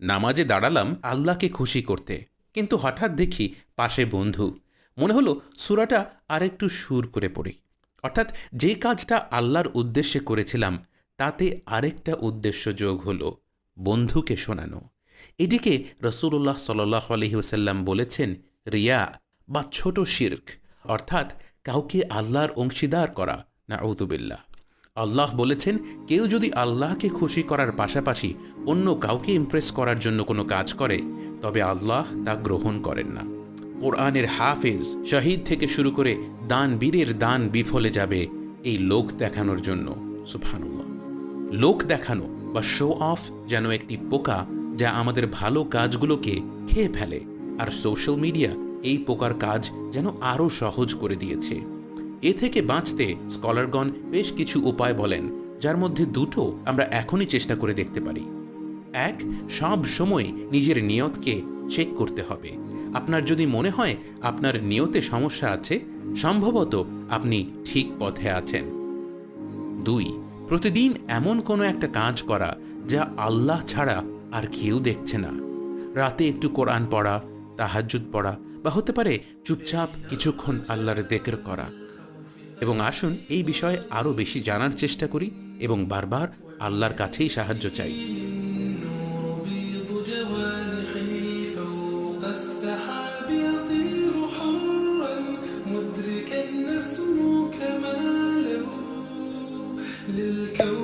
নামাজে দাঁড়ালাম আল্লাহকে খুশি করতে। কিন্তু হঠাৎ দেখি পাশে বন্ধু। মনে হলো সুরাটা আরেকটু সুর করে পড়ি। অর্থাৎ যে কাজটা আল্লাহর উদ্দেশ্যে করেছিলাম, তাতে আরেকটা উদ্দেশ্য যোগ হলো বন্ধুকে শোনানো। এটিকে রসুল্লাহ সাল্লাহ আলহিউসাল্লাম বলেছেন রিয়া বা ছোট শির্ক, অর্থাৎ কাউকে আল্লাহর অংশীদার করা। না ঔতুবিল্লাহ আল্লাহ বলেছেন, কেউ যদি আল্লাহকে খুশি করার পাশাপাশি অন্য কাউকে ইমপ্রেস করার জন্য কোনো কাজ করে, তবে আল্লাহ তা গ্রহণ করেন না। কোরআনের হাফেজ শহীদ থেকে শুরু করে দান বীরের দান বিফলে যাবে এই লোক দেখানোর জন্য। সুবহানাল্লাহ। লোক দেখানো বা শো অফ যেন একটি পোকা যা আমাদের ভালো কাজগুলোকে খেয়ে ফেলে, আর সোশ্যাল মিডিয়া এই পোকার কাজ যেন আরও সহজ করে দিয়েছে। এ থেকে বাঁচতে স্কলারগণ বেশ কিছু উপায় বলেন, যার মধ্যে দুটো আমরা এখনই চেষ্টা করে দেখতে পারি। এক, সব সময় নিজের নিয়তকে চেক করতে হবে। আপনার যদি মনে হয় আপনার নিয়তে সমস্যা আছে, সম্ভবত আপনি ঠিক পথে আছেন। দুই, প্রতিদিন এমন কোনো একটা কাজ করা যা আল্লাহ ছাড়া আর কেউ দেখছে না। রাতে একটু কোরআন পড়া, তাহাজ্জুদ পড়া বা হতে পারে চুপচাপ কিছুক্ষণ আল্লাহর দেকের করা। এবং আসুন এই বিষয়ে আরও বেশি জানার চেষ্টা করি এবং বারবার আল্লাহর কাছেই সাহায্য চাই। للكون